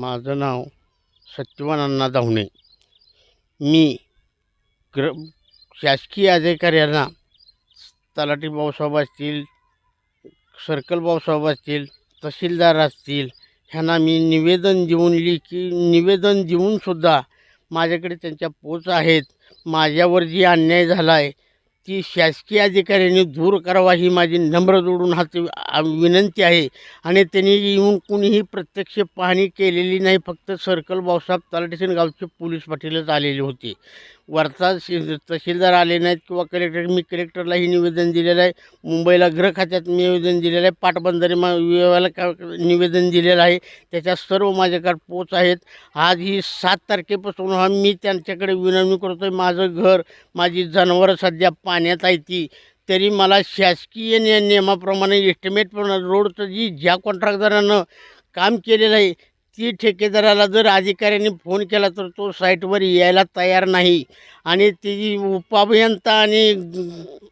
माझं नाव सत्यवान अण्णा धावणे. मी ग्र शासकीय अधिकाऱ्यांना तलाठी भाऊसाहेब असतील सर्कल भाऊसाहेब असतील तहसीलदार असतील ह्यांना मी निवेदन देऊन लिखी निवेदन देऊनसुद्धा माझ्याकडे त्यांच्या पोच आहेत. माझ्यावर जी अन्याय झाला आहे ती शासकीय अधिकाऱ्यांनी दूर करावा ही माझी नम्र जोडून हात विनंती आहे. आणि त्यांनी येऊन कुणीही प्रत्यक्ष पाहणी केलेली नाही फक्त सर्कल भाऊसाहेब तलाठीसन गावचे पोलीस पाटीलच आलेले होते. वरचा शि तहसीलदार आले नाहीत किंवा कलेक्टर मी कलेक्टरलाही निवेदन दिलेलं आहे. मुंबईला गृह खात्यात निवेदन दिलेलं आहे. पाटबंधारे मा विभागाला का निवेदन दिलेलं आहे. त्याच्या सर्व माझ्याकडे पोच आहेत. आज ही सात तारखेपासून हा मी त्यांच्याकडे विनवणी करतो आहे माझं घर माझी जनावरं सध्या पाण्यात आहे ती. तरी मला शासकीय नियमाप्रमाणे एस्टिमेट रोडचं जी ज्या कॉन्ट्रॅक्टदारानं काम केलेलं आहे ती ठेकेदाराला जर अधिकाऱ्यांनी फोन केला तर तो साईटवर यायला तयार नाही. आणि ती उपाभियंता आणि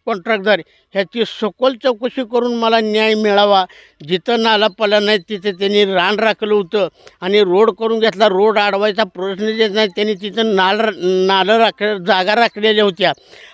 कॉन्ट्रॅक्टदार ह्याची सखोल चौकशी करून मला न्याय मिळावा. जिथं नाला पला नाही तिथं त्यांनी रान राखलं होतं. आणि रोड करून घेतला. रोड अडवायचा प्रश्न येत नाही. त्यांनी तिथं नाल नालं राख जागा राखलेल्या होत्या.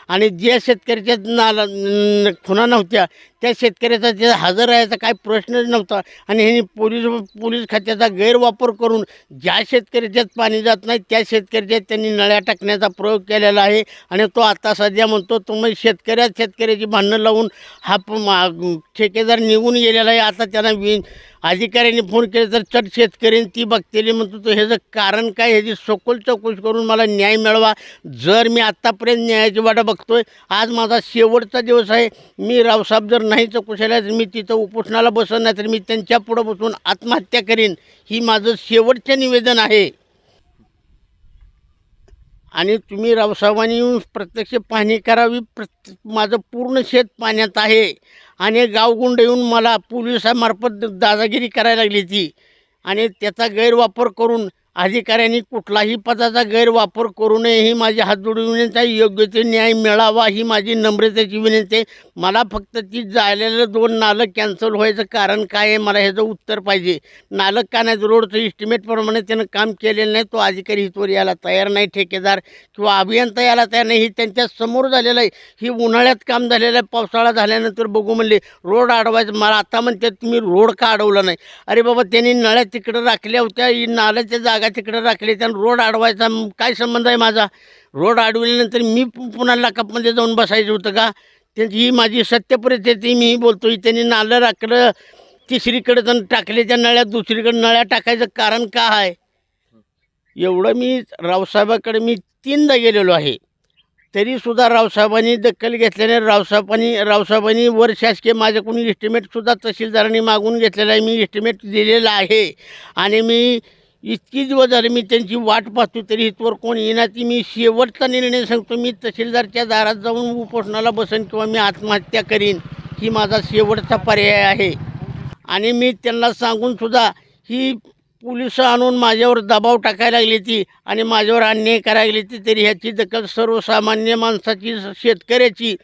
आणि ज्या शेतकऱ्याच्या नाला न- खुणा नव्हत्या त्या शेतकऱ्याचा तिथं हजर राहायचा काही प्रश्नच नव्हता. आणि ह्यांनी पोलीस पोलीस खात्याचा गैरवापर वापर करून ज्या शेतकऱ्याच्यात पाणी जात नाही त्या शेतकऱ्याच्यात त्यांनी नळ्या टाकण्याचा प्रयोग केलेला आहे आणि तो आता सध्या म्हणतो तुम्ही शेतकऱ्यात शेतकऱ्याची भांडणं लावून हा प- मा- ठेकेदार निघून गेलेला आहे. आता त्यांना वि अधिकाऱ्यांनी फोन केले तर चट शेतकऱ्यांनी ती बघतेली म्हणतो तो ह्याचं कारण काय? ह्याची सखोल चौकशी करून मला न्याय मिळवा. जर मी आत्तापर्यंत न्यायाची वाडा बघतो आहे आज माझा शेवटचा दिवस आहे. मी रावसाहेब जर नाही चौकशीला तर मी तिथं उपोषणाला बसत नाही तर मी त्यांच्या पुढं बसून आत्महत्या करीन. ही माझं शेवटचं निवेदन आहे. आणि तुम्ही रावसाहेबांनी येऊन प्रत्यक्ष पाहणी करावी प्रत्य माझं पूर्ण शेत पाण्यात आहे. आणि गावगुंड येऊन मला पोलिसामार्फत दादागिरी करायला लागली ती आणि त्याचा गैरवापर करून अधिकाऱ्यांनी कुठलाही पदाचा गैरवापर करू नये ही माझी हात जोडून विनंती आहे. योग्य ते न्याय मिळावा ही माझी नम्रतेची विनंती आहे. मला फक्त ती जायलेलं दोन नालं कॅन्सल व्हायचं कारण काय आहे? मला ह्याचं उत्तर पाहिजे. नालं का नाही रोडचं इस्टिमेटप्रमाणे त्यानं काम केलेलं नाही. तो अधिकारी हितवर यायला तयार नाही ठेकेदार किंवा अभियंता यायला तयार नाही. ही त्यांच्यासमोर झालेलं आहे. ही उन्हाळ्यात काम झालेलं आहे. पावसाळा झाल्यानंतर बघू म्हणले रोड अडवायचं मला आता म्हणते तुम्ही रोड का अडवला नाही? अरे बाबा त्यांनी नळ्या तिकडं राखल्या होत्या. ही नाल्याच्या जागा तिकडं राखली त्यानं रोड अडवायचा काय संबंध आहे माझा? रोड अडवल्यानंतर मी पुन्हा लाकअपमध्ये जाऊन बसायचं होतं का? त्यांची ही माझी सत्य परिस्थिती मी बोलतो त्यांनी नालं राखलं तिसरीकडे जण टाकले त्या नळ्या दुसरीकडे नळ्या टाकायचं कारण का आहे एवढं मी रावसाहेबाकडे मी तीनदा गेलेलो आहे. तरीसुद्धा रावसाहेबांनी दखल घेतल्याने रावसाहेबांनी रावसाहेबांनी वर शासकीय माझ्याकडून इस्टिमेटसुद्धा तहसीलदारांनी मागून घेतलेला आहे. मी इस्टिमेट दिलेला आहे. आणि मी इतकी दिवस झाले मी त्यांची वाट पाहतो तरी इथवर कोण येणार ती मी शेवटचा निर्णय सांगतो. मी तहसीलदारच्या दारात जाऊन उपोषणाला बसेन किंवा मी आत्महत्या करीन ही माझा शेवटचा पर्याय आहे. आणि मी त्यांना सांगून सुद्धा ही पोलिसं आणून माझ्यावर दबाव टाकायला लागली ती आणि माझ्यावर अन्याय करायला लागली ती तरी ह्याची दखल सर्वसामान्य माणसाची शेतकऱ्याची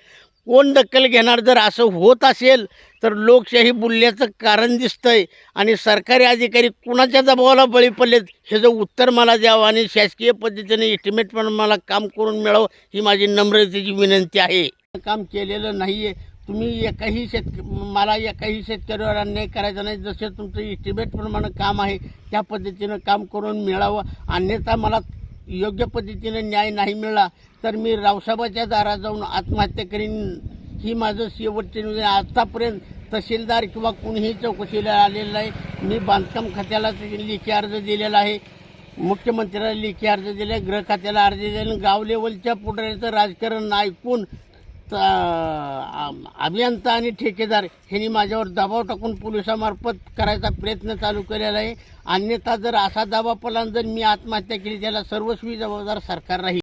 कोण दखल घेणार? जर असं होत असेल तर लोकशाही बुलल्याचं कारण दिसतंय आणि सरकारी अधिकारी कुणाच्या दबावाला बळी पडलेत ह्याचं उत्तर मला द्यावं आणि शासकीय पद्धतीने इस्टिमेट पण मला काम करून मिळावं ही माझी नम्रतेची विनंती आहे. काम केलेलं नाही आहे तुम्ही एकाही शेतक मला एकाही शेतकऱ्यावर अन्याय करायचा नाही. जसं तुमचं इस्टिमेटप्रमाणे काम आहे त्या पद्धतीनं काम करून मिळावं. अन्यथा मला योग्य पद्धतीनं न्याय नाही मिळाला तर मी रावसाहेबाच्या दारात जाऊन आत्महत्या करीन. ही माझं शेवटचे निवेदन. आत्तापर्यंत तहसीलदार किंवा कुणीही चौकशीला आलेलं नाही. मी बांधकाम खात्याला लेखी अर्ज दिलेला आहे. मुख्यमंत्र्याला लेखी अर्ज दिला गृह खात्याला अर्ज दिला गाव लेवलच्या पुढाऱ्याचं राजकारण ऐकून अभियंता आणि ठेकेदार ह्यांनी माझ्यावर दबाव टाकून पोलिसामार्फत करायचा प्रयत्न चालू केलेला आहे. अन्यथा जर असा दबाव पडला जर मी आत्महत्या केली त्याला सर्वस्वी जबाबदार सरकार राहील.